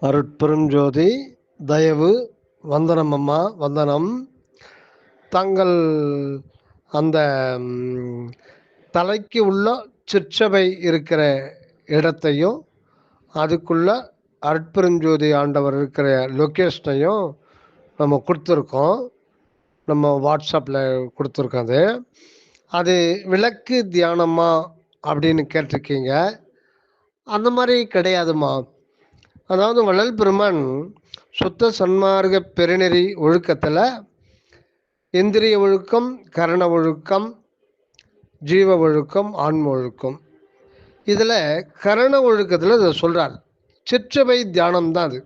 அருட்பெருஞ்சோதி தயவு வந்தனம் அம்மா வந்தனம். தங்கள் அந்த தலைக்கு உள்ள சிற்சபை இருக்கிற இடத்தையும் அதுக்குள்ள அருட்பெருஞ்சோதி ஆண்டவர் இருக்கிற லொக்கேஷனையும் நம்ம கொடுத்துருக்கோம். நம்ம வாட்ஸ்அப்பில் கொடுத்துருக்கோம் அது. அது விளக்கு தியானமா அப்படின்னு கேட்டிருக்கீங்க. அந்த மாதிரி கிடையாதுமா அதாவது வள்ளல் பெருமான் சுத்த சன்மார்க்க பெருநெறி ஒழுக்கத்தில் இந்திரிய ஒழுக்கம் கரண ஒழுக்கம் ஜீவ ஒழுக்கம் ஆன்ம ஒழுக்கம். இதில் கரண ஒழுக்கத்தில் இதை சொல்கிறார் சிற்றபை தியானம் தான் அது.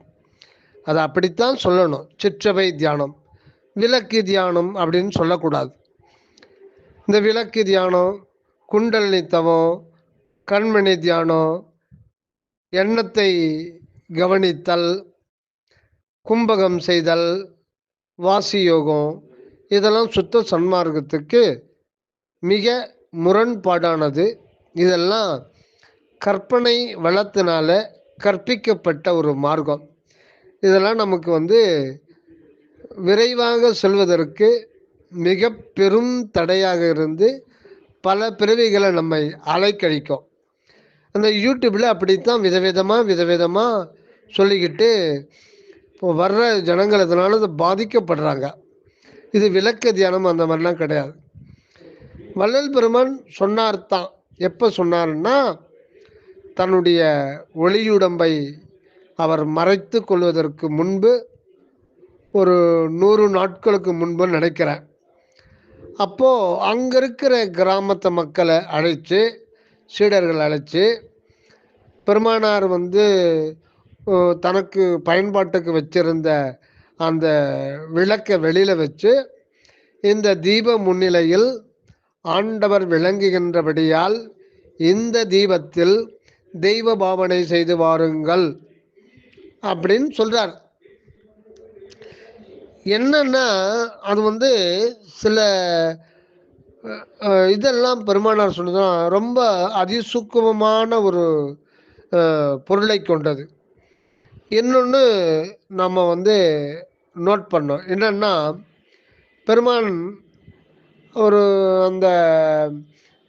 அதை அப்படித்தான் சொல்லணும். சிற்றபை தியானம். விளக்கு தியானம் அப்படின்னு சொல்லக்கூடாது. இந்த விளக்கு தியானம் குண்டலினி தவம் கண்மணி தியானம் எண்ணத்தை கவனித்தல் கும்பகம் செய்தல் வாசி யோகம் இதெல்லாம் சுத்த சன்மார்க்கத்துக்கு மிக முரண்பாடானது. இதெல்லாம் கற்பனை வளத்தினால கற்பிக்கப்பட்ட ஒரு மார்க்கம். இதெல்லாம் நமக்கு வந்து விரைவாக செல்வதற்கு மிக பெரும் தடையாக இருந்து பல பிறவிகளை நம்மை அலைக்கழிக்கும். அந்த யூடியூப்பில் அப்படித்தான் விதவிதமாக விதவிதமாக சொல்லிக்கிட்டு இப்போ வர்ற ஜனங்கள் இதனால இது பாதிக்கப்படுறாங்க. இது விளக்க தியானம் அந்த மாதிரிலாம் கிடையாது. வள்ளல் பெருமான் சொன்னார் தான் எப்போ சொன்னார்னா தன்னுடைய ஒளியுடம்பை அவர் மறைத்து கொள்வதற்கு முன்பு ஒரு நூறு நாட்களுக்கு முன்பு நினைக்கிறேன். அப்போது அங்கே இருக்கிற கிராமத்து மக்களை அழைச்சி சீடர்கள் அழைச்சி பெருமானார் வந்து தனக்கு பயன்பாட்டுக்கு வச்சிருந்த அந்த விளக்கை வெளியில் வச்சு இந்த தீப முன்னிலையில் ஆண்டவர் விளங்குகின்றபடியால் இந்த தீபத்தில் தெய்வ பாவனை செய்து வாருங்கள் அப்படின்னு சொல்றார். என்னன்னா அது வந்து சில இதெல்லாம் பெருமானார் சொன்னதுன்னா ரொம்ப அதிசூக்குமமான ஒரு பொருளை கொண்டது. இன்னொன்று நம்ம வந்து நோட் பண்ணோம். என்னன்னா பெருமான் ஒரு அந்த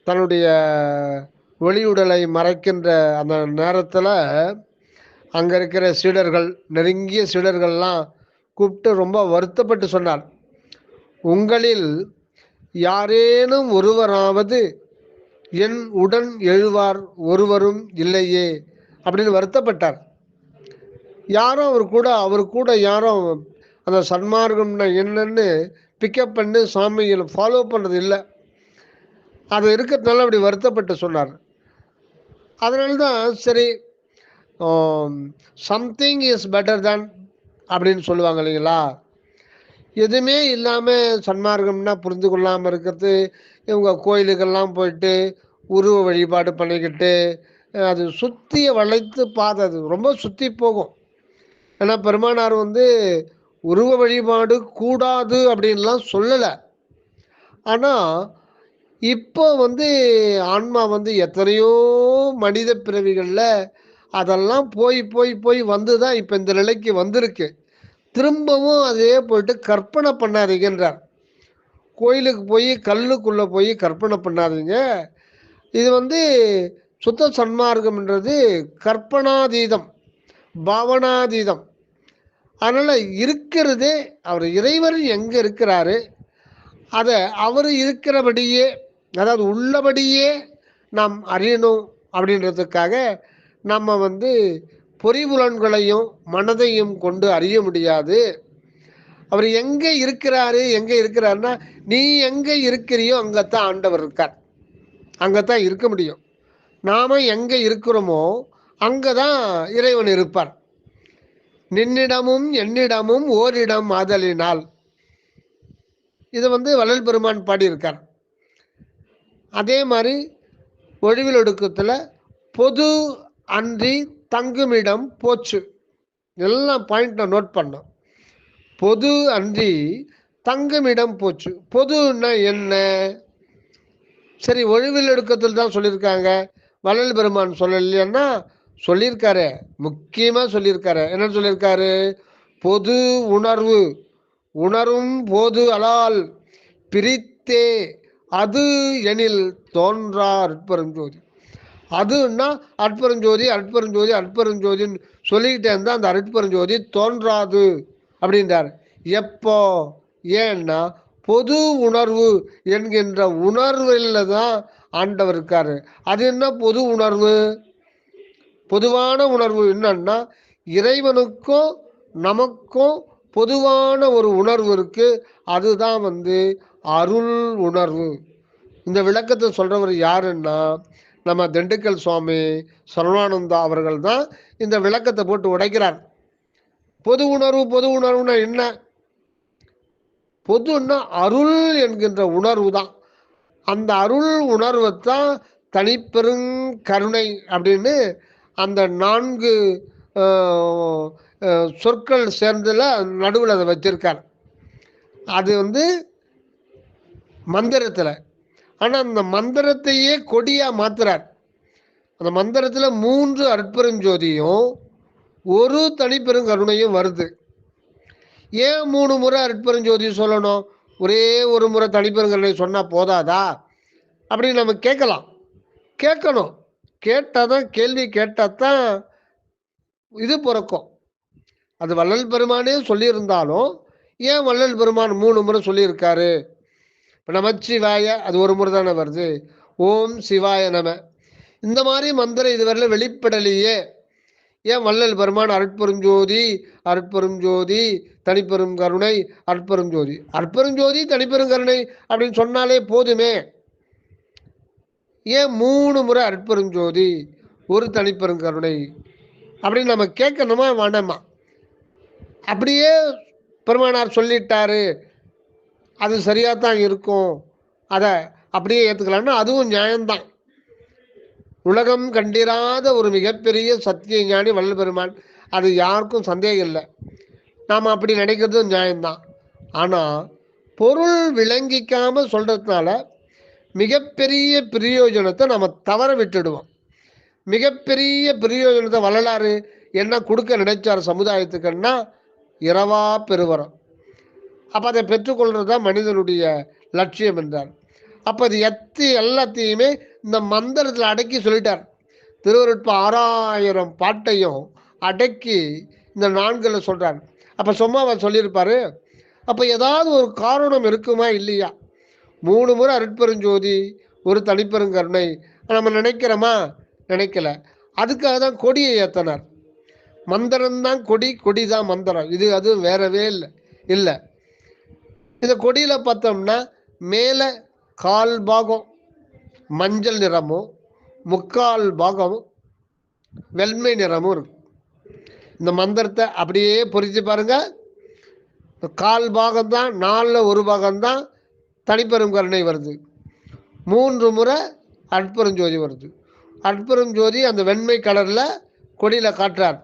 தன்னுடைய ஒளியுடலை மறைக்கின்ற அந்த நேரத்தில் அங்கே இருக்கிற சீடர்கள் நெருங்கிய சீடர்கள்லாம் கூப்பிட்டு ரொம்ப வருத்தப்பட்டு சொன்னார். உங்களில் யாரேனும் ஒருவராவது என் உடன் எழுவார் ஒருவரும் இல்லையே அப்படின்னு வருத்தப்பட்டார். யாரும் அவர் கூட அவர் கூட யாரும் அந்த சன்மார்க்கம்னா என்னன்னு பிக்கப் பண்ணி சாமியில் ஃபாலோ பண்ணுறது இல்லை. அது இருக்கிறதுனால அப்படி வருத்தப்பட்டு சொன்னார். அதனால தான் சரி சம்திங் இஸ் பெட்டர் தேன் அப்படின்னு சொல்லுவாங்க இல்லைங்களா? எதுவுமே இல்லாமல் சன்மார்க்கம்னா புரிந்து கொள்ளாமல் இருக்கிறது இவங்க கோயிலுக்கெல்லாம் போயிட்டு உருவ வழிபாடு பண்ணிக்கிட்டு அது சுற்றிய வளைத்து பாதை அது ரொம்ப சுற்றி போகும். ஏன்னா பெருமானார் வந்து உருவ வழிபாடு கூடாது அப்படின்லாம் சொல்லலை. ஆனால் இப்போ வந்து ஆன்மா வந்து எத்தனையோ மனித பிறவிகளில் அதெல்லாம் போய் போய் போய் வந்து தான் இப்போ இந்த நிலைக்கு வந்திருக்கு. திரும்பவும் அதே போயிட்டு கற்பனை பண்ணாதீங்கன்றார். கோயிலுக்கு போய் கல்லுக்குள்ளே போய் கற்பனை பண்ணாதீங்க. இது வந்து சுத்த சன்மார்க்கம்ன்றது கற்பனாதீதம் பாவனாதீதம். அதனால் இருக்கிறதே அவர் இறைவர் எங்கே இருக்கிறாரு அதை அவர் இருக்கிறபடியே அதாவது உள்ளபடியே நாம் அறியணும் அப்படின்றதுக்காக நம்ம வந்து பொறிபுலன்களையும் மனதையும் கொண்டு அறிய முடியாது. அவர் எங்கே இருக்கிறாரு எங்கே இருக்கிறாருன்னா நீ எங்கே இருக்கிறியோ அங்கே தான் ஆண்டவர் இருக்கார். அங்கே தான் இருக்க முடியும். நாம் எங்கே இருக்கிறோமோ அங்கே தான் இறைவன் இருப்பார். நின்னிடமும் என்னிடமும் ஓரிடம் ஆதலினால். இதை வந்து வள்ளல் பெருமான் பாடியிருக்கார். அதே மாதிரி ஒழிவில் ஒடுக்கத்தில் பொது அன்றி தங்குமிடம் போச்சு. எல்லாம் பாயிண்ட்டை நோட் பண்ணோம். பொது அன்றி தங்குமிடம் போச்சு. பொதுன்னா என்ன? சரி ஒழிவில் எடுக்கத்தில் தான் சொல்லியிருக்காங்க. வள்ளல் பெருமான் சொல்லலைன்னா சொல்லியிருக்காரு. முக்கியமாக சொல்லியிருக்காரு. என்ன சொல்லியிருக்காரு? பொது உணர்வு. உணரும் போது அலால். பிரித்தே. அது எனில் தோன்றா அற்பரஞ்சோதி. அதுன்னா அற்பரஞ்சோதி அற்பரஞ்சோதி அற்பரஞ்சோதின்னு சொல்லிக்கிட்டே இருந்தால் அந்த அற்பரஞ்சோதி தோன்றாது அப்படின்றார். எப்போ? ஏன்னா பொது உணர்வு என்கின்ற உணர்வில் தான் ஆண்டவர் இருக்காரு. அது என்ன பொது உணர்வு? பொதுவான உணர்வு என்னன்னா இறைவனுக்கும் நமக்கும் பொதுவான ஒரு உணர்வு இருக்கு. அதுதான் வந்து அருள் உணர்வு. இந்த விளக்கத்தை சொல்றவர் யாருன்னா நம்ம திண்டுக்கல் சுவாமி சரணானந்தா அவர்கள் தான் இந்த விளக்கத்தை போட்டு உடைக்கிறார். பொது உணர்வு பொது உணர்வுனா என்ன? பொதுன்னா அருள் என்கின்ற உணர்வு தான். அந்த அருள் உணர்வை தான் தனிப்பெருங்கருணை அப்படின்னு அந்த நான்கு சொற்கள் சேர்ந்துல நடுவில் அதை வச்சிருக்கார். அது வந்து மந்திரத்தில். ஆனால் அந்த மந்திரத்தையே கொடியாக மாத்துறார். அந்த மந்திரத்தில் மூன்று அற்பெருஞ்சோதியும் ஒரு தனிப்பெருங்கருணையும் வருது. ஏன் மூணு முறை அற்பெருஞ்சோதி சொல்லணும்? ஒரே ஒரு முறை தனிப்பெருங்கருணை சொன்னால் போதாதா? அப்படின்னு நம்ம கேட்கலாம். கேட்கணும். கேட்டால் தான் கேள்வி கேட்டால் தான் இது பிறக்கும். அது வள்ளல் பெருமானே சொல்லியிருந்தாலும் ஏன் வள்ளல் பெருமான் மூணு முறை சொல்லியிருக்காரு? இப்போ நமச்சிவாய அது ஒரு முறை தானே வருது. ஓம் சிவாய நம. இந்த மாதிரி மந்திரம் இதுவரையில வெளிப்படலையே. ஏன் வள்ளல் பெருமான் அருட்பெருஞ்சோதி அருட்பெருஞ்சோதி தனிப்பெரும் கருணை அற்பெருஞ்சோதி அற்பெருஞ்சோதி தனிப்பெரும் கருணை அப்படின்னு சொன்னாலே போதுமே. ஏன் மூணு முறை அற்பெருஞ்சோதி ஒரு தனிப்பெருங்கருணை அப்படின்னு நம்ம கேட்கணுமா வேண்டாமா? அப்படியே பெருமானார் சொல்லிட்டாரு. அது சரியாக தான் இருக்கும். அதை அப்படியே ஏற்றுக்கலாம்னா அதுவும் நியாயம்தான். உலகம் கண்டிராத ஒரு மிகப்பெரிய சத்திய ஞானி வள்ளல் பெருமான். அது யாருக்கும் சந்தேகம் இல்லை. நாம் அப்படி நினைக்கிறதும் நியாயம்தான். ஆனால் பொருள் விளங்கிக்காமல் சொல்கிறதுனால மிகப்பெரிய பிரயோஜனத்தை நம்ம தவற விட்டுடுவோம். மிகப்பெரிய பிரயோஜனத்தை வரலாறு என்ன கொடுக்க நினைச்சார் சமுதாயத்துக்குன்னா இரவா பெருவரம். அப்போ அதை பெற்றுக்கொள்வது தான் மனிதனுடைய லட்சியம் என்றார். அப்போ அது எத்தி எல்லாத்தையுமே இந்த மந்திரத்தில் அடக்கி சொல்லிட்டார். திருவருட்ப ஆறாயிரம் பாட்டையும் அடக்கி இந்த நான்கில் சொல்கிறார் அப்போ சும்மா அவர் சொல்லியிருப்பார்? அப்போ ஏதாவது ஒரு காரணம் இருக்குமா இல்லையா? மூணு முறை அருட்பெருஞ்சோதி ஒரு தனிப்பெருங்கருணை. நம்ம நினைக்கிறோமா? நினைக்கல. அதுக்காக தான் கொடியை ஏத்தனார். மந்திரம்தான் கொடி கொடி தான் மந்திரம். இது அது வேறவே இல்லை. இல்லை. இந்த கொடியில் பார்த்தோம்னா மேலே கால் பாகம் மஞ்சள் நிறமும் முக்கால் பாகமும் வெண்மை நிறமும் இருக்கும். இந்த மந்திரத்தை அப்படியே பொறிச்சு பாருங்க. கால் பாகம் தான் நாலில் ஒரு பாகம் தான் தனிப்பெரும் கருணை வருது. மூன்று முறை அட்பெருஞ்சோதி வருது. அட்பெருஞ்சோதி அந்த வெண்மை கலரில் கொடியில் காட்டுறார்.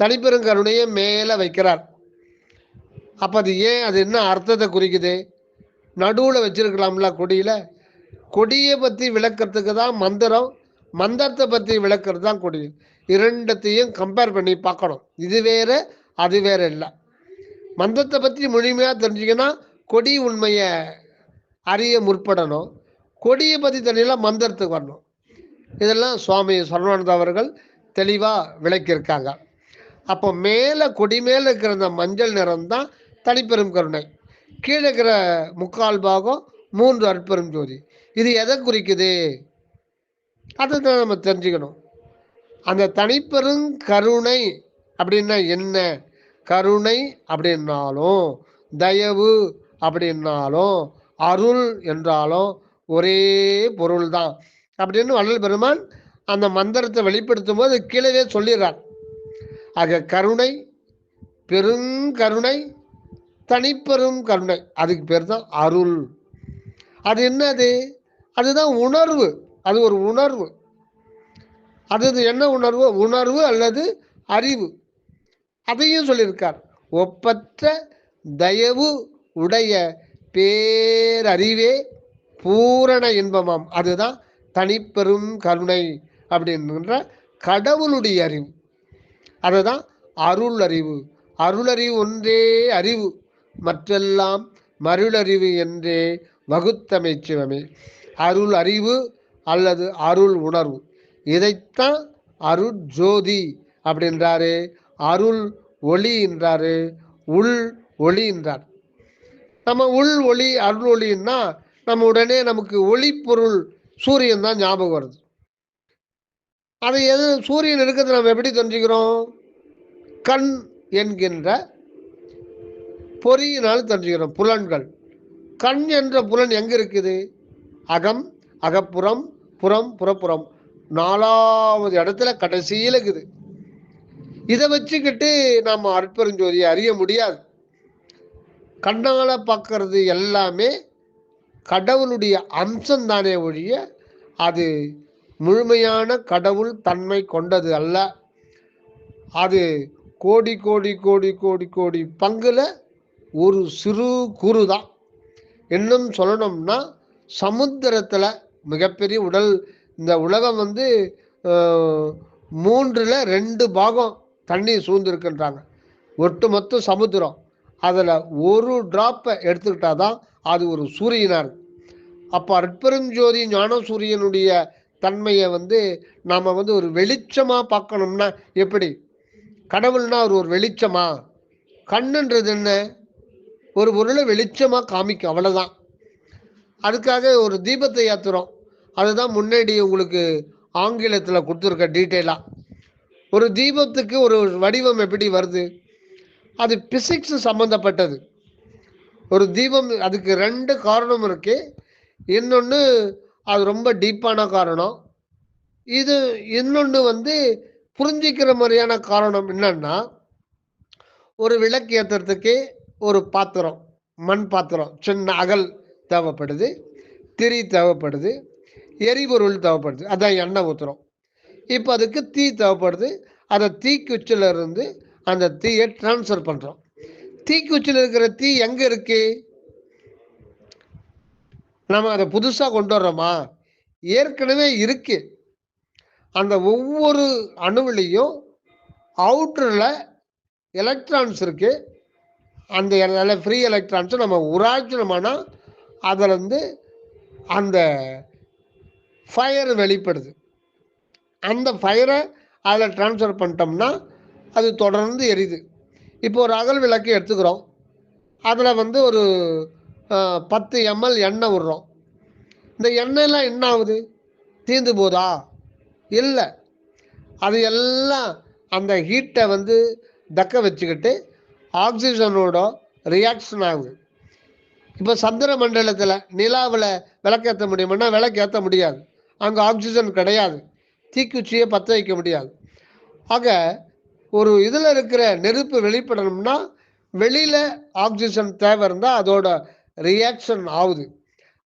தனிப்பெருங்கருணையை மேலே வைக்கிறார். அப்போ அது ஏன் அது என்ன அர்த்தத்தை குறிக்குது? நடுவில் வச்சிருக்கலாம்ல கொடியில்? கொடியை பற்றி விளக்கிறதுக்கு தான் மந்திரம் மந்திரத்தை பற்றி விளக்குறது தான் கொடி. இரண்டத்தையும் கம்பேர் பண்ணி பார்க்கணும். இது வேற அது வேறு இல்லை. மந்திரத்தை பற்றி முழுமையாக தெரிஞ்சிங்கன்னா கொடி உண்மையை அறிய முற்படணும். கொடியை பற்றி தெரியல மந்திரத்துக்கு வரணும். இதெல்லாம் சுவாமி சரவணானந்த அவர்கள் தெளிவாக விளக்கியிருக்காங்க. அப்போ மேலே கொடி மேலே இருக்கிற அந்த மஞ்சள் நிறம் தான் தனிப்பெரும் கருணை. கீழே இருக்கிற முக்கால் பாகம் மூன்று அற்பெரும் ஜோதி. இது எதை குறிக்குது? அதை தான் நம்ம தெரிஞ்சுக்கணும். அந்த தனிப்பெரும் கருணை அப்படின்னா என்ன? கருணை அப்படின்னாலும் தயவு அப்படின்னாலும் அருள் என்றாலும் ஒரே பொருள் தான் அப்படின்னு வள்ளல் பெருமான் அந்த மந்திரத்தை வெளிப்படுத்தும் போது கீழே சொல்லிடுறார். ஆக கருணை பெருங்கருணை தனிப்பெரும் கருணை அதுக்கு பேர் தான் அருள். அது என்னது? அதுதான் உணர்வு. அது ஒரு உணர்வு. அது என்ன உணர்வு? உணர்வு அல்லது அறிவு. அதையும் சொல்லியிருக்கார். ஒப்பற்ற தயவு உடைய பேரறிவே பூரண இன்பமாம். அதுதான் தனிப்பெரும் கருணை அப்படின்ற கடவுளுடைய அறிவு. அதுதான் அருள் அறிவு அருளறிவு ஒன்றே அறிவு. மற்றெல்லாம் மருளறிவு என்றே வகுத்தமை சிவமே. அருள் அறிவு அல்லது அருள் உணர்வு. இதைத்தான் அருள் ஜோதி அப்படின்றாரு. அருள் ஒளி என்றாரு. உள் ஒளி என்றார். நம்ம உள் ஒளி அருள் ஒளின்னா நம்ம உடனே நமக்கு ஒளிப்பொருள் சூரியன் தான் ஞாபகம் வருது. அது எது சூரியன் இருக்கிறது நம்ம எப்படி தெரிஞ்சுக்கிறோம்? கண் என்கின்ற பொறியினால் தெரிஞ்சுக்கிறோம் புலன்கள். கண் என்ற புலன் எங்கே இருக்குது? அகம் அகப்புறம் புறம் புறப்புறம். நாலாவது இடத்துல கடைசியில் இருக்குது. இதை வச்சுக்கிட்டு நம்ம அற்பெருஞ்சோதியை அறிய முடியாது. கண்ணால் பார்க்கறது எல்லாமே கடவுளுடைய அம்சம் தானே ஒழிய அது முழுமையான கடவுள் தன்மை கொண்டது அல்ல. அது கோடி கோடி கோடி கோடி கோடி பங்குல ஒரு சிறு குறு தான். இன்னும் சொல்லணும்னா சமுத்திரத்தில் மிகப்பெரிய உடல் இந்த உலகம் வந்து மூன்றில் ரெண்டு பாகம் தண்ணி சூழ்ந்திருக்கின்றாங்க. ஒட்டுமொத்த சமுத்திரம். அதில் ஒரு ட்ராப்பை எடுத்துக்கிட்டால் தான் அது ஒரு சூரியனாக இருக்கு. அப்போ அற்பெருஞ்சோதி ஞான சூரியனுடைய தன்மையை வந்து நாம் வந்து ஒரு வெளிச்சமாக பார்க்கணும்னா எப்படி? கடவுள்னா அவர் ஒரு வெளிச்சமா? கண்ணுன்றது என்ன? ஒரு பொருளை வெளிச்சமாக காமிக்கும் அவ்வளோதான் அதுக்காக ஒரு தீபத்தை ஏற்றுறோம் அதுதான் முன்னாடி உங்களுக்கு ஆங்கிலத்தில் கொடுத்துருக்க டீட்டெயிலாக ஒரு தீபத்துக்கு ஒரு வடிவம் எப்படி வருது? அது பிசிக்ஸ் சம்மந்தப்பட்டது ஒரு தீபம் அதுக்கு ரெண்டு காரணம் இருக்கு. இன்னொன்று அது ரொம்ப டீப்பான காரணம். இது இன்னொன்று வந்து புரிஞ்சிக்கிற மாதிரியான காரணம் என்னன்னா ஒரு விளக்கு ஏற்றுறதுக்கு ஒரு பாத்திரம் மண் பாத்திரம் சின்ன அகல் தேவைப்படுது திரி தேவைப்படுது எரிபொருள் தேவைப்படுது அதான் எண்ணெய் ஊற்றுறோம் இப்போ அதுக்கு தீ தேவைப்படுது அதை தீக்குச்சில இருந்து அந்த தீயை ட்ரான்ஸ்ஃபர் பண்ணுறோம் தீக்குச்சியில் இருக்கிற தீ எங்கே இருக்கு? நம்ம அதை புதுசாக கொண்டு வர்றோமா? ஏற்கனவே இருக்கு. அந்த ஒவ்வொரு அணுவிலையும் அவுட்டரில் எலக்ட்ரான்ஸ் இருக்கு. அந்த ஃப்ரீ எலக்ட்ரான்ஸை நம்ம உராய்ச்சினோம்னா அதில் இருந்து அந்த ஃபயர் வெளிப்படுது. அந்த ஃபயரை அதில் ட்ரான்ஸ்ஃபர் பண்ணிட்டோம்னா அது தொடர்ந்து எரியுது. இப்போ ஒரு அகல் விளக்கு எடுத்துக்கிறோம். அதில் வந்து ஒரு பத்து எம்எல் எண்ணெய் விடுறோம். இந்த எண்ணெயெல்லாம் என்ன ஆகுது? தீர்ந்து போதா? இல்லை. அது எல்லாம் அந்த ஹீட்டை வந்து தக்க வச்சுக்கிட்டு ஆக்சிஜனோட ரியாக்ஷன் ஆகுது. இப்போ சந்திர மண்டலத்தில் நிலாவில் விளக்கேற்ற முடியுமான்னா விளக்கேற்ற முடியாது. அங்கே ஆக்சிஜன் கிடையாது. தீக்குச்சியை பற்ற வைக்க முடியாது. ஆக ஒரு இதில் இருக்கிற நெருப்பு வெளிப்படணும்னா வெளியில் ஆக்சிஜன் தேவை இருந்தால் அதோட ரியாக்ஷன் ஆகுது.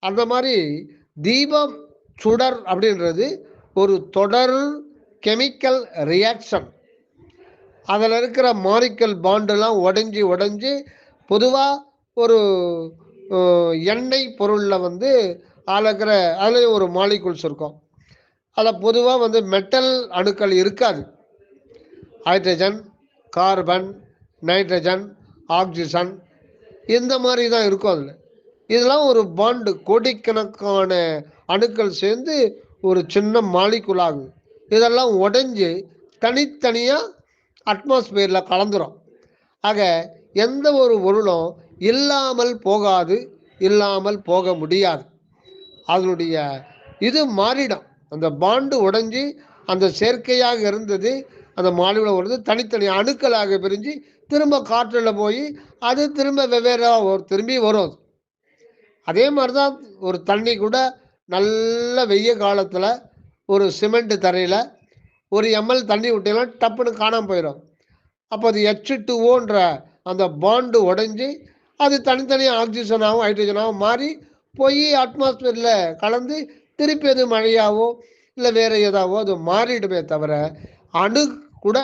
அந்த மாதிரி தீபம் சுடர் அப்படின்றது ஒரு தொடர் கெமிக்கல் ரியாக்ஷன் அதில் இருக்கிற மாரிக்கல் பாண்டெல்லாம் உடஞ்சி உடஞ்சி பொதுவாக ஒரு எண்ணெய் பொருளில் வந்து அதில் இருக்கிற அதுலேயும் ஒரு மாலிகுல்ஸ் இருக்கும். அதில் பொதுவாக வந்து மெட்டல் அணுக்கள் இருக்காது. ஹைட்ரஜன் கார்பன் நைட்ரஜன் ஆக்சிஜன் இந்த மாதிரி தான் இருக்கும் அதில். இதெல்லாம் ஒரு பாண்டு கோடிக்கணக்கான அணுக்கள் சேர்ந்து ஒரு சின்ன மாலிகுல் ஆகுது. இதெல்லாம் உடைஞ்சு தனித்தனியாக அட்மாஸ்பியரில் கலந்துரும். ஆக எந்த ஒரு பொருளும் இல்லாமல் போகாது இல்லாமல் போக முடியாது. அதனுடைய இது மாறிடும். அந்த பாண்டு உடைஞ்சு அந்த சேர்க்கையாக இருந்தது அந்த மாலிகுல வருது தனித்தனி அணுக்களாக பிரிஞ்சு திரும்ப காற்றில் போய் அது திரும்ப வெவ்வேறாக ஒரு திரும்பி வரும். அதே மாதிரி தான் ஒரு தண்ணி கூட நல்ல வெய்ய காலத்தில் ஒரு சிமெண்ட் தரையில் ஒரு எம்எல் தண்ணி விட்டீங்கன்னா டப்புன்னு காணாமல் போயிடும் அப்போ அது எச் டூ ஓன்ற அந்த பாண்டு உடஞ்சி அது தனித்தனியாக ஆக்சிஜனாகவும் ஹைட்ரஜனாகவும் மாறி போய் அட்மாஸ்பியரில் கலந்து திருப்பி அது மழையாவோ இல்லை வேறு ஏதாவோ அது மாறிடுமே தவிர அணு கூட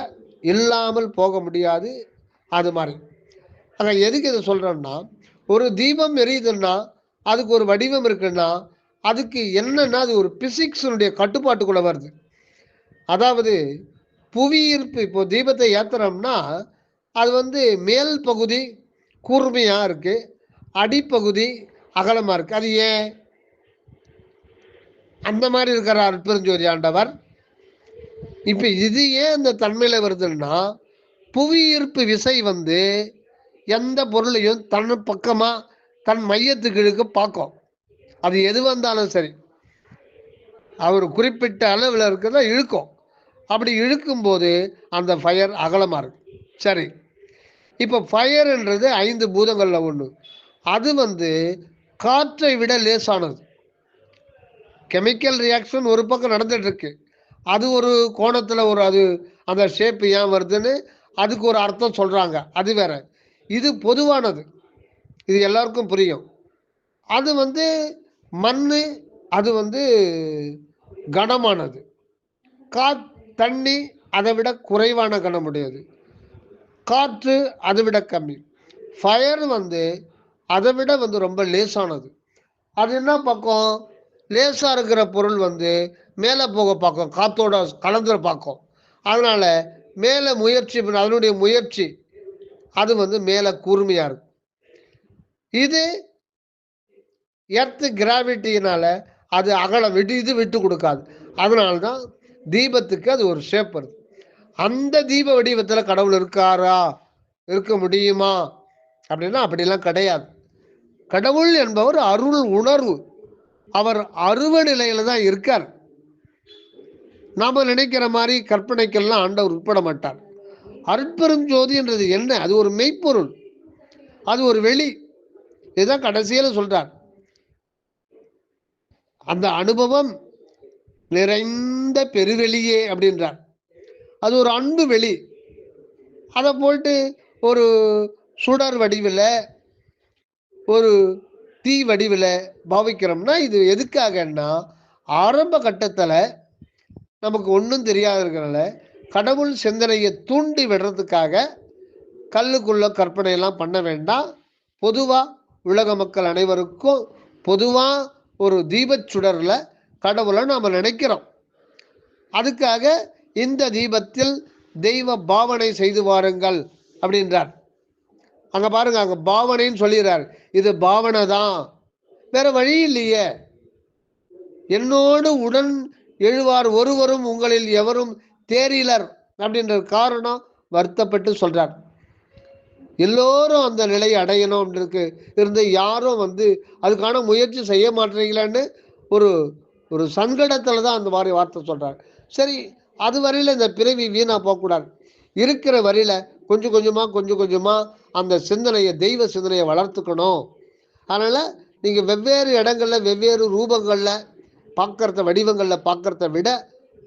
இல்லாமல் போக முடியாது. அது மாதிரி. ஆனால் எதுக்கு இதை சொல்கிறேன்னா ஒரு தீபம் எரியுதுன்னா அதுக்கு ஒரு வடிவம் இருக்குன்னா அதுக்கு என்னன்னா அது ஒரு பிசிக்ஸினுடைய கட்டுப்பாட்டுக்குள்ளே வருது. அதாவது புவியீர்ப்பு இப்போ தீபத்தை ஏற்றுறோம்னா அது வந்து மேல் பகுதி கூர்மையாக இருக்குது அடிப்பகுதி அகலமாக இருக்குது அது ஏன்? அந்த மாதிரி இருக்கிற அற்பெருஞ்சோதி ஆண்டவர். இப்ப இது ஏன் இந்த தன்மையில வருதுன்னா புவியீர்ப்பு விசை வந்து எந்த பொருளையும் தன் பக்கமா தன் மையத்துக்கு இழுக்க பார்க்கும். அது எது வந்தாலும் சரி. அவர் குறிப்பிட்ட அளவில் இருக்கிறத இழுக்கும். அப்படி இழுக்கும்போது அந்த ஃபயர் அகலமாக இருக்கும். சரி. இப்போ ஃபயர்ன்றது ஐந்து பூதங்களில் ஒன்று அது வந்து காற்றை விட லேசானது. கெமிக்கல் ரியாக்ஷன் ஒரு பக்கம் நடந்துட்டு இருக்கு. அது ஒரு கோணத்தில் ஒரு அது அந்த ஷேப் ஏன் வருதுன்னு அதுக்கு ஒரு அர்த்தம் சொல்கிறாங்க அது வேற. இது பொதுவானது. இது எல்லாருக்கும் புரியும். அது வந்து மண் அது வந்து கனமானது. கா தண்ணி அதை விட குறைவான கனமுடையது. காற்று அதை விட கம்மி. ஃபயர் வந்து அதை விட வந்து ரொம்ப லேசானது. அது என்ன பக்கம்? லேசாக இருக்கிற பொருள் வந்து மேலே போக பார்க்கும் காத்தோட கலந்துர பார்க்கும். அதனால் மேலே முயற்சி அதனுடைய முயற்சி அது வந்து மேலே கூர்மையாக இருக்கும். இது எர்த்து கிராவிட்டினால அது அகலம் விட்டு இது விட்டு கொடுக்காது. அதனால தான் தீபத்துக்கு அது ஒரு ஷேப் வருது. அந்த தீப வடிவத்தில் கடவுள் இருக்காரா? இருக்க முடியுமா? அப்படின்னா அப்படிலாம் கிடையாது. கடவுள் என்பவர் அருள் உணர்வு. அவர் அருவ நிலையில தான் இருக்கார். நாம நினைக்கிற மாதிரி கற்பனைக்கெல்லாம் ஆண்டவர் உட்பட மாட்டார் அருட்பெரும் ஜோதின்றது என்ன? அது ஒரு மெய்ப்பொருள். அது ஒரு வெளி. இதுதான் கடைசியில் சொல்றார். அந்த அனுபவம் நிறைந்த பெருவெளியே அப்படின்றார். அது ஒரு அன்பு வெளி. அதை போட்டு ஒரு சுடர் வடிவில் ஒரு தீ வடிவில் பாவிக்கிறோம்னா இது எதுக்காகன்னா ஆரம்ப கட்டத்தில் நமக்கு ஒன்றும் தெரியாது இருக்கிறனால கடவுள் சிந்தனையை தூண்டி விடுறதுக்காக கல்லுக்குள்ள கற்பனையெல்லாம் பண்ண வேண்டாம். பொதுவாக உலக மக்கள் அனைவருக்கும் பொதுவாக ஒரு தீபச் சுடரில் கடவுளை நாம் நினைக்கிறோம். அதுக்காக இந்த தீபத்தில் தெய்வ பாவனை செய்து வாருங்கள் அப்படின்றார். அங்கே பாருங்க அங்கே பாவனைன்னு சொல்லிடுறார். இது பாவனை தான் வேற வழி இல்லையே. என்னோடு உடன் எழுவார் ஒருவரும் உங்களில் எவரும் தேரிலர் அப்படின்ற காரணம் வருத்தப்பட்டு சொல்றார். எல்லோரும் அந்த நிலையை அடையணும் இருக்கு இருந்து யாரும் வந்து அதுக்கான முயற்சி செய்ய மாட்டீங்களான்னு ஒரு ஒரு சங்கடத்தில் தான் அந்த மாதிரி வார்த்தை சொல்றார். சரி அது வரையில் இந்த பிறவி வீணா போகக்கூடாது. இருக்கிற வரையில் கொஞ்சம் கொஞ்சமா கொஞ்சம் கொஞ்சமா அந்த சிந்தனையை தெய்வ சிந்தனையை வளர்த்துக்கணும். அதனால நீங்கள் வெவ்வேறு இடங்களில் வெவ்வேறு ரூபங்களில் பார்க்கறத வடிவங்களில் பார்க்கறத விட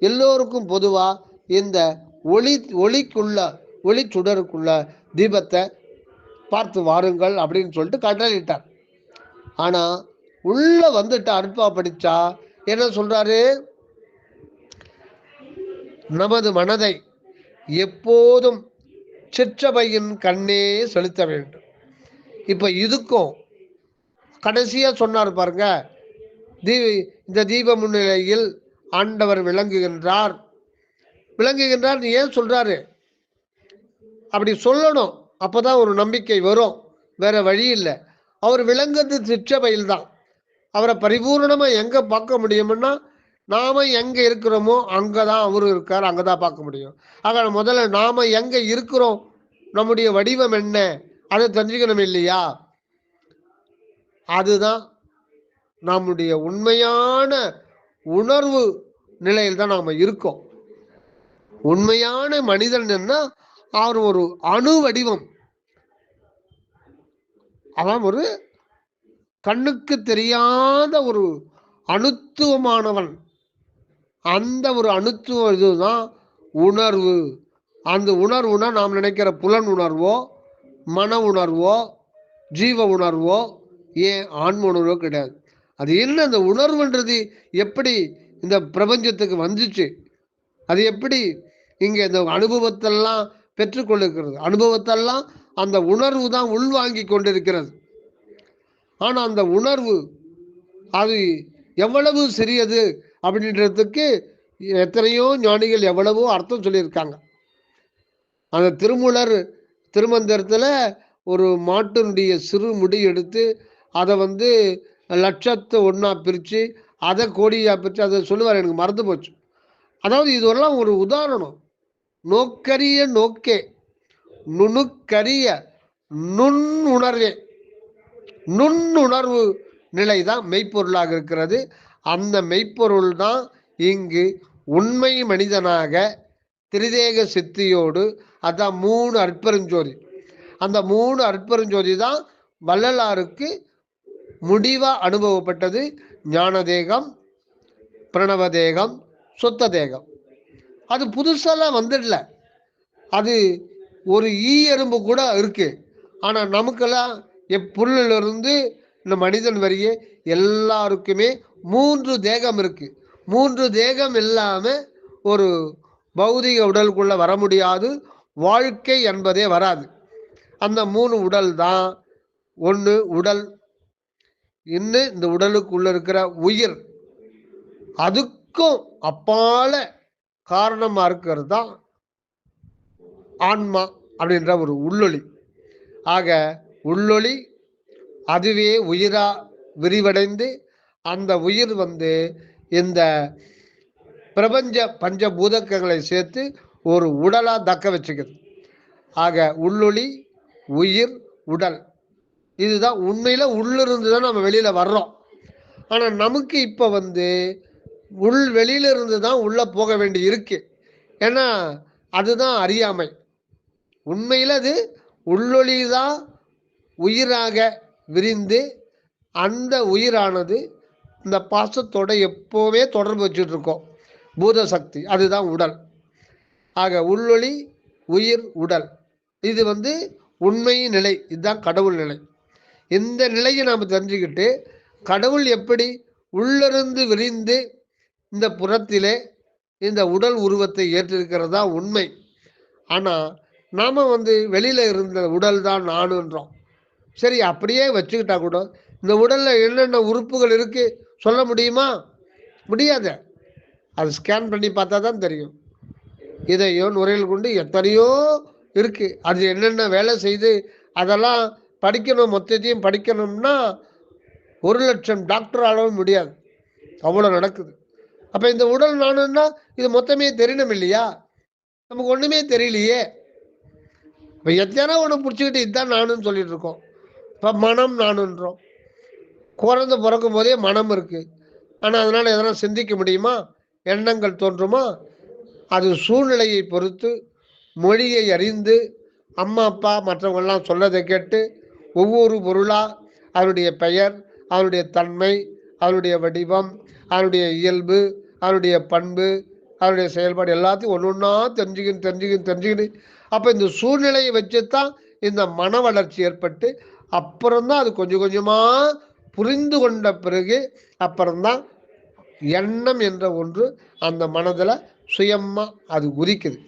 எல்லோருக்கும் பொதுவாக இந்த ஒளி ஒளிக்குள்ள ஒளி சுடருக்குள்ள தீபத்தை பார்த்து வாருங்கள் அப்படின்னு சொல்லிட்டு கட்டளையிட்டார். ஆனால் உள்ளே வந்துட்டு அனுப்பா படிச்சா என்ன சொல்கிறாரு நமது மனதை எப்போதும் சிற்றபையின் கண்ணே செலுத்த வேண்டும். இப்போ இதுக்கும் கடைசியாக சொன்னார் பாருங்க தீ இந்த தீப முன்னிலையில் ஆண்டவர் விளங்குகின்றார். விளங்குகின்றார் நீ ஏன் சொல்றாரு? அப்படி சொல்லணும். அப்பதான் ஒரு நம்பிக்கை வரும். வேற வழி இல்லை. அவர் விளங்குறது சிற்றபையில் தான். அவரை பரிபூர்ணமா எங்க பார்க்க முடியும்னா நாம எங்க இருக்கிறோமோ அங்கதான் அவரு இருக்கார். அங்கதான் பார்க்க முடியும். ஆக முதல்ல நாம எங்க இருக்கிறோம்? நம்முடைய வடிவம் என்ன? அதை தெரிஞ்சுக்கணும் இல்லையா? அதுதான் நம்முடைய உண்மையான உணர்வு நிலையில் தான் நாம இருக்கோம். உண்மையான மனிதன் என்ன? அவர் ஒரு அணு வடிவம். அவன் ஒரு கண்ணுக்கு தெரியாத ஒரு அணுத்துவமானவன். அந்த ஒரு அணுத்துவ இதுதான் உணர்வு. அந்த உணர்வுனா நாம் நினைக்கிற புலன் உணர்வோ மன உணர்வோ ஜீவ உணர்வோ ஏன் ஆன்ம உணர்வோ கிடையாது. அது என்ன அந்த உணர்வுன்றது எப்படி இந்த பிரபஞ்சத்துக்கு வந்துச்சு? அது எப்படி இங்கே இந்த அனுபவத்தெல்லாம் பெற்றுக்கொண்டிருக்கிறது அனுபவத்தெல்லாம் அந்த உணர்வு தான் உள்வாங்கி கொண்டிருக்கிறது. ஆனால் அந்த உணர்வு அது எவ்வளவு சிறியது அப்படின்றதுக்கு எத்தனையோ ஞானிகள் எவ்வளவோ அர்த்தம் சொல்லியிருக்காங்க. அந்த திருமூலர் திருமந்திரத்தில் ஒரு மாட்டினுடைய சிறு முடி எடுத்து அதை வந்து லட்சத்தை ஒன்றா பிரித்து அதை கோடியாக பிரித்து அதை சொல்லுவார் எனக்கு மறந்து போச்சு. அதாவது இதுவெல்லாம் ஒரு உதாரணம். நோக்கரிய நோக்கே. நுணுக்கரிய நுண்ணுணர்வே. நுண்ணுணர்வு நிலை தான் மெய்ப்பொருளாக இருக்கிறது. அந்த மெய்ப்பொருள் தான் இங்கு உண்மை மனிதனாக திரிதேக சித்தியோடு அதான் மூணு அற்பெருஞ்சோதி. அந்த மூணு அற்பெருஞ்சோதி தான் வள்ளலாருக்கு முடிவா அனுபவப்பட்டது ஞான தேகம் பிரணவ தேகம் சொத்த தேகம் அது புதுசெல்லாம் வந்துடல. அது ஒரு ஈ எறும்பு கூட இருக்கு. ஆனா நமக்கெல்லாம் எப்பொருளிலிருந்து இந்த மனிதன் வரையே எல்லாருக்குமே மூன்று தேகம் இருக்கு. மூன்று தேகம் இல்லாம ஒரு பௌதிக உடலுக்குள்ள வர முடியாது. வாழ்க்கை என்பதே வராது. அந்த மூணு உடல் தான் ஒன்று உடல் இன்னும் இந்த உடலுக்குள்ள இருக்கிற உயிர். அதுக்கும் அப்பால காரணமா இருக்கிறது தான் ஆன்மா அப்படின்ற ஒரு உள்ளொளி. ஆக உள்ளொளி அதுவே உயிரா விரிவடைந்து அந்த உயிர் வந்து இந்த பிரபஞ்ச பஞ்சபூதக்கங்களை சேர்த்து ஒரு உடலா தக்க வச்சுக்குது. ஆக உள்ளொளி உயிர் உடல். இதுதான் உண்மையில உள்ளிருந்து தான் நம்ம வெளியில வர்றோம். ஆனா நமக்கு இப்ப வந்து உள் வெளியில இருந்து தான் உள்ள போக வேண்டி இருக்கு. ஏன்னா அதுதான் அறியாமை. உண்மையில அது உள்ளொளி தான் உயிராக விரிந்து அந்த உயிரானது இந்த பாசத்தோட எப்போவே தொடர்பு வச்சுட்டு இருக்கோம். பூத சக்தி அதுதான் உடல். ஆக உள்ளொளி உயிர் உடல். இது வந்து உண்மையின் நிலை. இதுதான் கடவுள் நிலை. இந்த நிலையை நாம் தெரிஞ்சுக்கிட்டு கடவுள் எப்படி உள்ளிருந்து விரிந்து இந்த புறத்திலே இந்த உடல் உருவத்தை ஏற்றிருக்கிறதா உண்மை. ஆனால் நாம் வந்து வெளியில் இருந்த உடல் தான் நானுன்றோம். சரி அப்படியே வச்சுக்கிட்டா கூட இந்த உடலில் என்னென்ன உறுப்புகள் இருக்குது சொல்ல முடியுமா? முடியாது. அது ஸ்கேன் பண்ணி பார்த்தா தான் தெரியும். இதையோ நுரையில் கொண்டு எத்தனையோ இருக்குது அது என்னென்ன வேலை செய்து அதெல்லாம் படிக்கணும் மொத்தத்தையும் படிக்கணும்னா ஒரு லட்சம் டாக்டர் ஆளவும் முடியாது. அவ்வளோ நடக்குது. அப்போ இந்த உடல் நானுன்னா இது மொத்தமே தெரியணும் இல்லையா? நமக்கு ஒன்றுமே தெரியலையே. இப்போ எத்தனை ஒன்று பிடிச்சிக்கிட்டு இதுதான் நானுன்னு சொல்லிட்டு இருக்கோம். இப்போ மனம் நானுன்றோம் குழந்தை பிறக்கும் போதே மனம் இருக்குது ஆனால் அதனால் எதனா சிந்திக்க முடியுமா? எண்ணங்கள் தோன்றுமா? அது சூழ்நிலையை பொறுத்து மொழியை அறிந்து அம்மா அப்பா மற்றவங்கெல்லாம் சொல்லதை கேட்டு ஒவ்வொரு பொருளாக அவருடைய பெயர் அவருடைய தன்மை அவருடைய வடிவம் அவருடைய இயல்பு அவருடைய பண்பு அவருடைய செயல்பாடு எல்லாத்தையும் ஒன்று ஒன்றா தெரிஞ்சுக்கணும் தெரிஞ்சுக்கின்னு தெரிஞ்சுக்கின்னு அப்போ இந்த சூழ்நிலையை வச்சு தான் இந்த மன வளர்ச்சி ஏற்பட்டு அப்புறம்தான் அது கொஞ்சம் கொஞ்சமாக புரிந்து கொண்ட பிறகு அப்புறம்தான் எண்ணம் என்ற ஒன்று அந்த மனதில் சுயமாக அது உரிக்குது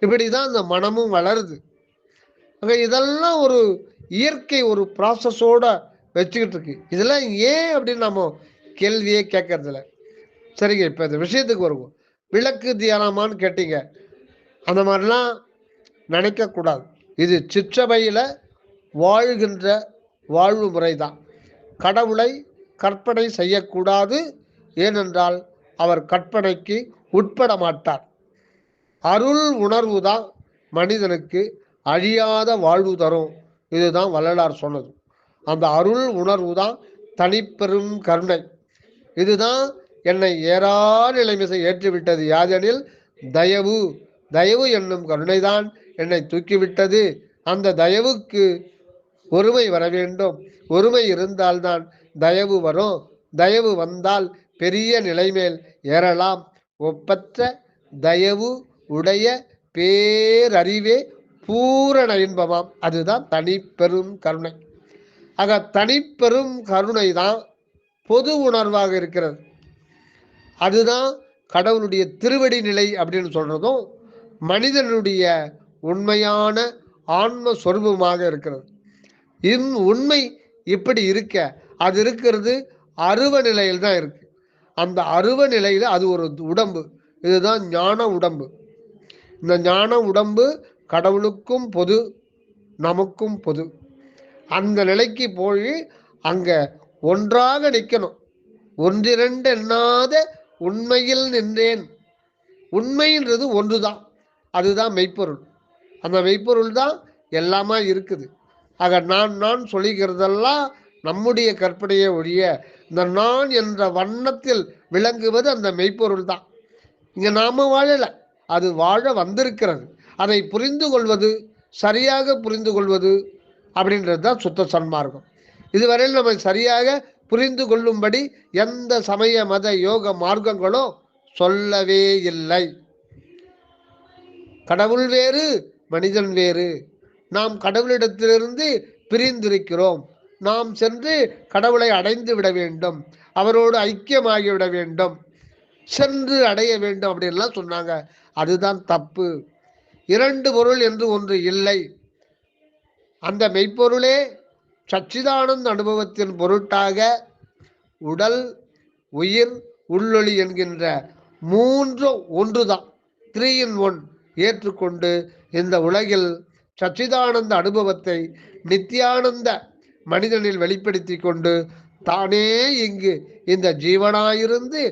இப்படி தான் அந்த மனமும் வளருது. இதெல்லாம் ஒரு இயற்கை ஒரு ப்ராசஸோட வச்சுக்கிட்டு இருக்கு இதெல்லாம் ஏன் அப்படின்னு நம்ம கேள்வியே கேட்கறதில்ல. சரிங்க இப்போ இந்த விஷயத்துக்கு வருவோம். விளக்கு தியானமான்னு கேட்டீங்க. அந்த மாதிரிலாம் நினைக்கக்கூடாது. இது சிற்றவையில் வாழ்கின்ற வாழ்வு முறை தான் கடவுளை கற்பனை செய்யக்கூடாது. ஏனென்றால் அவர் கற்பனைக்கு உட்பட மாட்டார். அருள் உணர்வு தான் மனிதனுக்கு அழியாத வாழ்வு தரும். இதுதான் வள்ளலார் சொன்னது. அந்த அருள் உணர்வு தான் தனிப்பெரும் கருணை. இதுதான் என்னை ஏறா நிலைமிசை ஏற்றிவிட்டது. யாதெனில் தயவு தயவு என்னும் கருணைதான் என்னை தூக்கிவிட்டது. அந்த தயவுக்கு ஒருமை வர வேண்டும். ஒருமை இருந்தால்தான் தயவு வரும். தயவு வந்தால் பெரிய நிலைமேல் ஏறலாம். ஒப்பற்ற தயவு உடைய பேரறிவே பூரண இன்பமாம். அதுதான் தனிப்பெரும் கருணை. ஆக தனிப்பெரும் கருணை தான் பொது உணர்வாக இருக்கிறது. அதுதான் கடவுளுடைய திருவடி நிலை அப்படின்னு சொல்றதும் மனிதனுடைய உண்மையான ஆன்ம சொரூபமாக இருக்கிறது. இன் உண்மை இப்படி இருக்க அது இருக்கிறது அருவ நிலையில் தான் இருக்கு. அந்த அருவ நிலையில அது ஒரு உடம்பு. இதுதான் ஞான உடம்பு. இந்த ஞான உடம்பு கடவுளுக்கும் பொது நமக்கும் பொது. அந்த நிலைக்கு போய் அங்கே ஒன்றாக நிற்கணும் ஒன்றிரண்டு எண்ணாத உண்மையில் நின்றேன். உண்மைன்றது ஒன்றுதான். அதுதான் மெய்ப்பொருள். அந்த மெய்ப்பொருள் தான் எல்லாமா இருக்குது. ஆக நான் நான் சொல்லுகிறதெல்லாம் நம்முடைய கற்பனையை ஒழிய இந்த நான் என்ற வண்ணத்தில் விளங்குவது அந்த மெய்ப்பொருள் தான். இங்கே நாம வாழலை. அது வாழ வந்திருக்கிறது. அதை புரிந்து கொள்வது சரியாக புரிந்து கொள்வது அப்படின்றது தான் சுத்த சன்மார்க்கம். இதுவரையில் நம்ம சரியாக புரிந்து கொள்ளும்படி எந்த சமய மத யோக மார்க்கங்களோ சொல்லவே இல்லை. கடவுள் வேறு மனிதன் வேறு. நாம் கடவுளிடத்திலிருந்து பிரிந்திருக்கிறோம். நாம் சென்று கடவுளை அடைந்து விட வேண்டும். அவரோடு ஐக்கியமாகிவிட வேண்டும். சென்று அடைய வேண்டும் அப்படின்லாம் சொன்னாங்க. அதுதான் தப்பு. இரண்டு பொருள் என்று ஒன்று இல்லை. அந்த மெய்ப்பொருளே சச்சிதானந்த அனுபவத்தின் பொருட்டாக உடல் உயிர் உள்ளொளி என்கின்ற மூன்றும் ஒன்றுதான். த்ரீ இன் ஒன் ஏற்றுக்கொண்டு இந்த உலகில் சச்சிதானந்த அனுபவத்தை நித்தியானந்த மனிதனில் வெளிப்படுத்தி கொண்டு தானே இங்கு இந்த ஜீவனாயிருந்து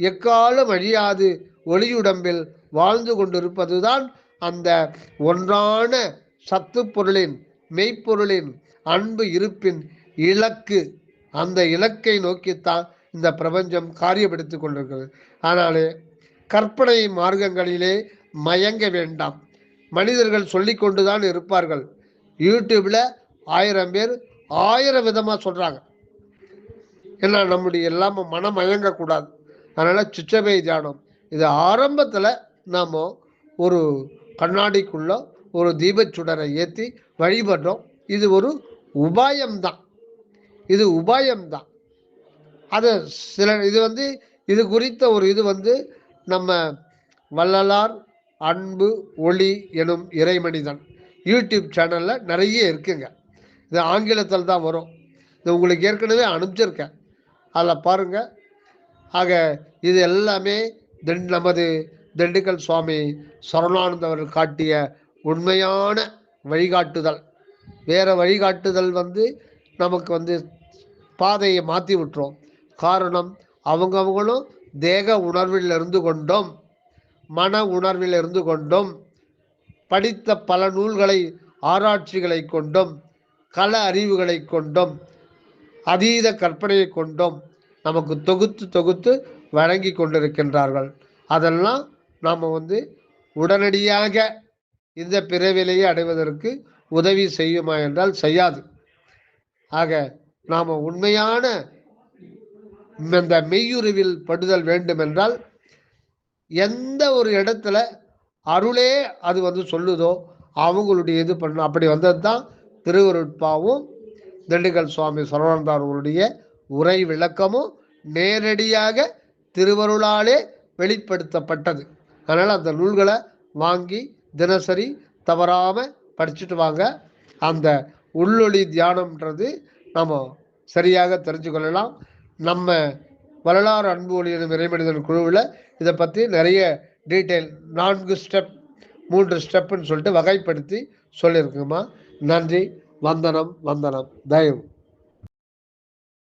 எக்காலம் அழியாது ஒளியுடம்பில் வாழ்ந்து கொண்டிருப்பதுதான் அந்த ஒன்றான சத்து பொருளின் மெய்ப்பொருளின் அன்பு இருப்பின் இலக்கு. அந்த இலக்கை நோக்கித்தான் இந்த பிரபஞ்சம் காரியப்படுத்தி கொண்டிருக்கிறது. ஆனாலே கற்பனை மார்க்கங்களிலே மயங்க வேண்டாம். மனிதர்கள் சொல்லிக்கொண்டுதான் இருப்பார்கள். யூடியூப்ல ஆயிரம் பேர் ஆயிரம் விதமா சொல்றாங்க. ஏன்னா நம்முடைய எல்லாம மனம் மயங்கக்கூடாது. அதனால சுச்சபை தியானம். இது ஆரம்பத்தில் நாம ஒரு கண்ணாடிக்குள்ள ஒரு தீபச்சுடரை ஏற்றி வழிபடுறோம். இது ஒரு உபாயம்தான். இது உபாயம்தான். அது சில இது வந்து இது குறித்த ஒரு இது வந்து நம்ம வள்ளலார் அன்பு ஒளி எனும் இறைமனிதன் யூடியூப் சேனலில் நிறைய இருக்குங்க. இது ஆங்கிலத்தில் தான் வரும். இது உங்களுக்கு ஏற்கனவே அனுப்பிச்சிருக்கேன். அதில் பாருங்கள் ஆக இது எல்லாமே தென் நமது திண்டுக்கல் சுவாமி சரணானந்தவர் அவர்கள் காட்டிய உண்மையான வழிகாட்டுதல். வேற வழிகாட்டுதல் வந்து நமக்கு வந்து பாதையை மாற்றி விட்டுரும். காரணம் அவங்கவுங்களும் தேக உணர்வில் இருந்து கொண்டும். மன உணர்வில் இருந்து கொண்டும். படித்த பல நூல்களை ஆராய்ச்சிகளை கொண்டும். கல அறிவுகளை கொண்டும். அதீத கற்பனையை கொண்டும். நமக்கு தொகுத்து தொகுத்து வழங்கி கொண்டிருக்கின்றார்கள். அதெல்லாம் நாம் வந்து உடனடியாக இந்த பிறவிலையை அடைவதற்கு உதவி செய்யுமா என்றால் செய்யாது. ஆக நாம் உண்மையான இந்த மெய்யுருவில் படுதல் வேண்டும் என்றால் எந்த ஒரு இடத்துல அருளே அது வந்து சொல்லுதோ அவங்களுடைய இது பண்ண அப்படி வந்தது தான் திருவருட்பாவும் திண்டுக்கல் சுவாமி சரவணந்தார் அவருடைய உரை விளக்கமும் நேரடியாக திருவருளாலே வெளிப்படுத்தப்பட்டது. அதனால் அந்த நூல்களை வாங்கி தினசரி தவறாமல் படிச்சுட்டு வாங்க. அந்த உள்ளொளி தியானம்ன்றது நம்ம சரியாக தெரிஞ்சு கொள்ளலாம். நம்ம வரலாறு அன்பு ஒளி எனும் இறைமனிதன் குழுவில் இதை பற்றி நிறைய டீட்டெயில் நான்கு ஸ்டெப் மூன்று ஸ்டெப்புன்னு சொல்லிட்டு வகைப்படுத்தி சொல்லியிருக்குமா நன்றி வந்தனம் வந்தனம். தயவு.